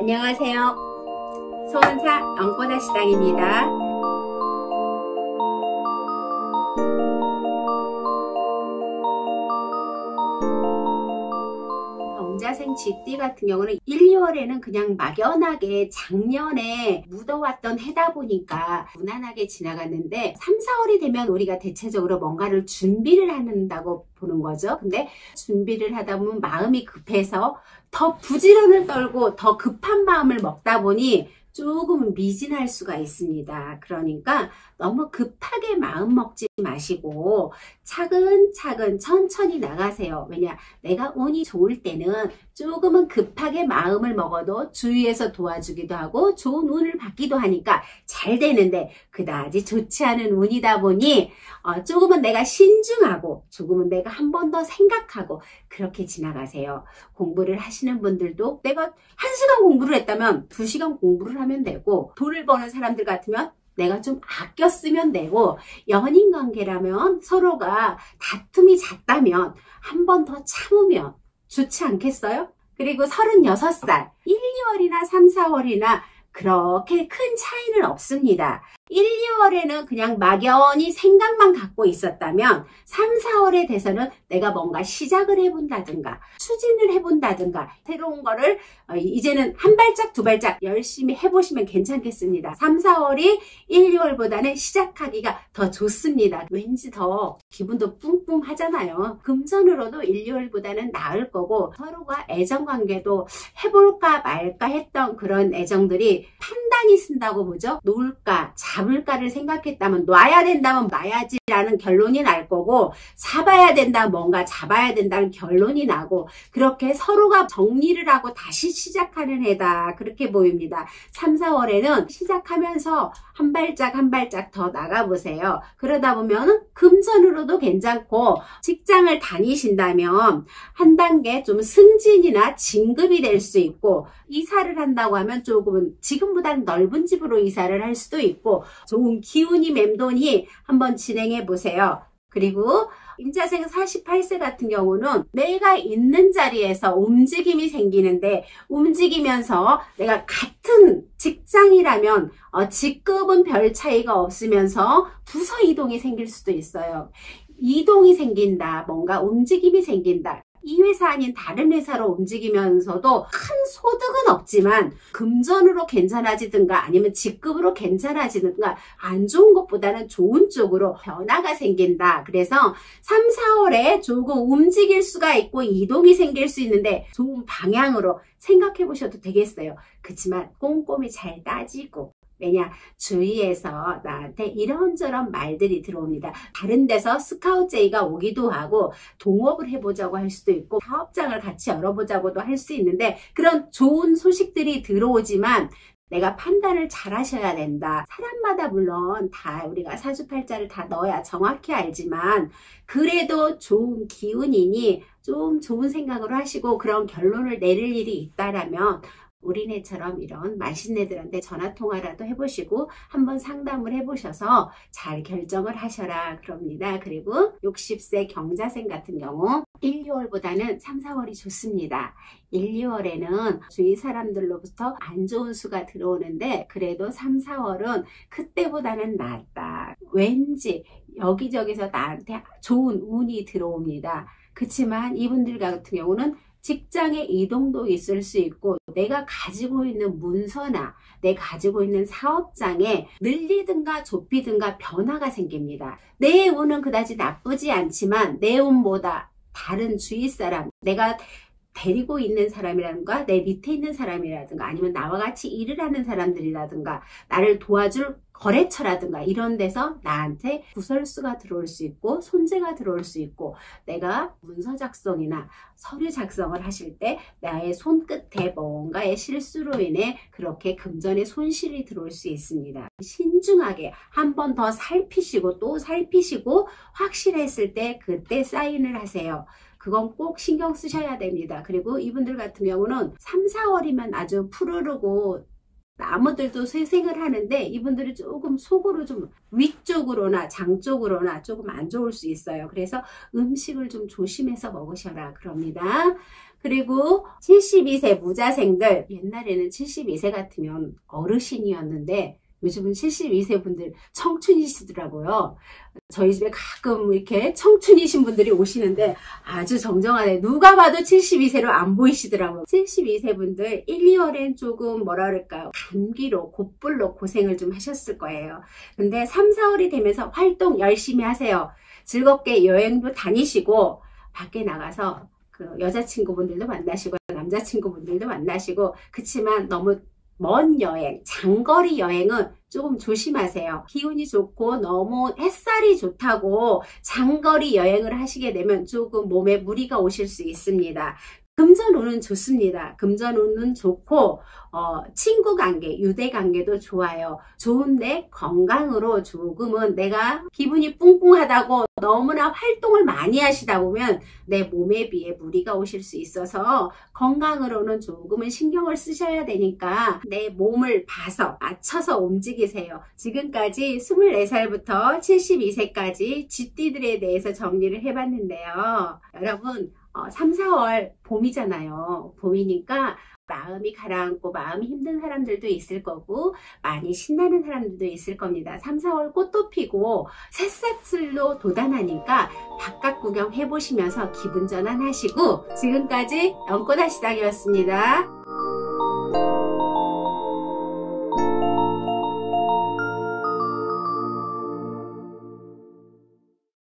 안녕하세요. 소원사 엉꼬다 시장입니다. 병자생 쥐띠 같은 경우는 1, 2월에는 그냥 막연하게 작년에 묻어왔던 해다 보니까 무난하게 지나갔는데 3, 4월이 되면 우리가 대체적으로 뭔가를 준비를 한다고 보는 거죠. 근데 준비를 하다 보면 마음이 급해서 더 부지런을 떨고 더 급한 마음을 먹다 보니 조금 미진할 수가 있습니다. 그러니까 너무 급하게 마음 먹지 마시고 차근차근 천천히 나가세요. 왜냐 내가 운이 좋을 때는 조금은 급하게 마음을 먹어도 주위에서 도와주기도 하고 좋은 운을 받기도 하니까 잘 되는데 그다지 좋지 않은 운이다 보니 어, 조금은 내가 신중하고 조금은 내가 한 번 더 생각하고 그렇게 지나가세요. 공부를 하시는 분들도 내가 한 시간 공부를 했다면 두 시간 공부를 하면 되고 돈을 버는 사람들 같으면 내가 좀 아껴 쓰면 되고 연인 관계라면 서로가 다툼이 잦다면 한 번 더 참으면 좋지 않겠어요? 그리고 36살 1, 2월이나 3, 4월이나 그렇게 큰 차이는 없습니다. 1, 2월에는 그냥 막연히 생각만 갖고 있었다면 3, 4월에 돼서는 내가 뭔가 시작을 해본다든가 추진을 해본다든가 새로운 거를 어, 이제는 한 발짝 두 발짝 열심히 해보시면 괜찮겠습니다. 3, 4월이 1, 2월보다는 시작하기가 더 좋습니다. 왠지 더 기분도 뿡뿡 하잖아요. 금전으로도 1, 2월보다는 나을 거고 서로가 애정관계도 해볼까 말까 했던 그런 애정들이 판단이 쓴다고 보죠. 놀까 잡을까를 생각했다면 놔야 된다면 놔야지라는 결론이 날 거고 잡아야 된다 뭔가 잡아야 된다는 결론이 나고 그렇게 서로가 정리를 하고 다시 시작하는 해다 그렇게 보입니다. 3, 4월에는 시작하면서 한 발짝 한 발짝 더 나가보세요. 그러다 보면 금전으로도 괜찮고 직장을 다니신다면 한 단계 좀 승진이나 진급이 될 수 있고 이사를 한다고 하면 조금은 지금보다는 넓은 집으로 이사를 할 수도 있고 좋은 기운이 맴도니 한번 진행해 보세요. 그리고 임자생 48세 같은 경우는 내가 있는 자리에서 움직임이 생기는데 움직이면서 내가 같은 직장이라면 어, 직급은 별 차이가 없으면서 부서 이동이 생길 수도 있어요. 이동이 생긴다. 뭔가 움직임이 생긴다. 이 회사 아닌 다른 회사로 움직이면서도 큰 소득은 없지만 금전으로 괜찮아지든가 아니면 직급으로 괜찮아지든가 안 좋은 것보다는 좋은 쪽으로 변화가 생긴다. 그래서 3, 4월에 조금 움직일 수가 있고 이동이 생길 수 있는데 좋은 방향으로 생각해 보셔도 되겠어요. 그렇지만 꼼꼼히 잘 따지고 왜냐 주위에서 나한테 이런저런 말들이 들어옵니다. 다른 데서 스카우트제이가 오기도 하고 동업을 해보자고 할 수도 있고 사업장을 같이 열어보자고도 할 수 있는데 그런 좋은 소식들이 들어오지만 내가 판단을 잘 하셔야 된다. 사람마다 물론 다 우리가 사주팔자를 다 넣어야 정확히 알지만 그래도 좋은 기운이니 좀 좋은 생각으로 하시고 그런 결론을 내릴 일이 있다라면 우리네처럼 이런 맛있네들한테 전화통화라도 해보시고 한번 상담을 해보셔서 잘 결정을 하셔라 그럽니다. 그리고 60세 경자생 같은 경우 1, 2월보다는 3, 4월이 좋습니다. 1, 2월에는 주위 사람들로부터 안 좋은 수가 들어오는데 그래도 3, 4월은 그때보다는 낫다. 왠지 여기저기서 나한테 좋은 운이 들어옵니다. 그렇지만 이분들 같은 경우는 직장의 이동도 있을 수 있고 내가 가지고 있는 문서나 내 가지고 있는 사업장에 늘리든가 좁히든가 변화가 생깁니다. 내 운은 그다지 나쁘지 않지만 내 운보다 다른 주위 사람, 내가 데리고 있는 사람이라든가 내 밑에 있는 사람이라든가 아니면 나와 같이 일을 하는 사람들이라든가 나를 도와줄 거래처라든가 이런 데서 나한테 구설수가 들어올 수 있고 손재가 들어올 수 있고 내가 문서 작성이나 서류 작성을 하실 때 나의 손끝에 뭔가의 실수로 인해 그렇게 금전의 손실이 들어올 수 있습니다. 신중하게 한 번 더 살피시고 또 살피시고 확실했을 때 그때 사인을 하세요. 그건 꼭 신경 쓰셔야 됩니다. 그리고 이분들 같은 경우는 3, 4월이면 아주 푸르르고 나무들도 쇠생을 하는데 이분들이 조금 속으로 좀 위쪽으로나 장 쪽으로나 조금 안 좋을 수 있어요. 그래서 음식을 좀 조심해서 먹으셔라 그럽니다. 그리고 72세 무자생들 옛날에는 72세 같으면 어르신이었는데 요즘은 72세 분들 청춘이시더라고요. 저희 집에 가끔 이렇게 청춘이신 분들이 오시는데 아주 정정하네. 누가 봐도 72세로 안 보이시더라고요. 72세 분들 1, 2월엔 조금 뭐라 그럴까요? 감기로 곧불로 고생을 좀 하셨을 거예요. 근데 3, 4월이 되면서 활동 열심히 하세요. 즐겁게 여행도 다니시고 밖에 나가서 그 여자친구분들도 만나시고 남자친구분들도 만나시고 그치만 너무 먼 여행, 장거리 여행은 조금 조심하세요. 기운이 좋고 너무 햇살이 좋다고 장거리 여행을 하시게 되면 조금 몸에 무리가 오실 수 있습니다. 금전운은 좋습니다. 금전운은 좋고 어, 친구 관계, 유대 관계도 좋아요. 좋은데 건강으로 조금은 내가 기분이 뿡뿡하다고 너무나 활동을 많이 하시다 보면 내 몸에 비해 무리가 오실 수 있어서 건강으로는 조금은 신경을 쓰셔야 되니까 내 몸을 봐서 맞춰서 움직이세요. 지금까지 24살부터 72세까지 쥐띠들에 대해서 정리를 해봤는데요. 여러분 3, 어, 4월 봄이잖아요. 봄이니까 마음이 가라앉고 마음이 힘든 사람들도 있을 거고 많이 신나는 사람들도 있을 겁니다. 3, 4월 꽃도 피고 새싹들로 돋아나니까 바깥 구경 해보시면서 기분 전환하시고 지금까지 연꽃아시당이었습니다.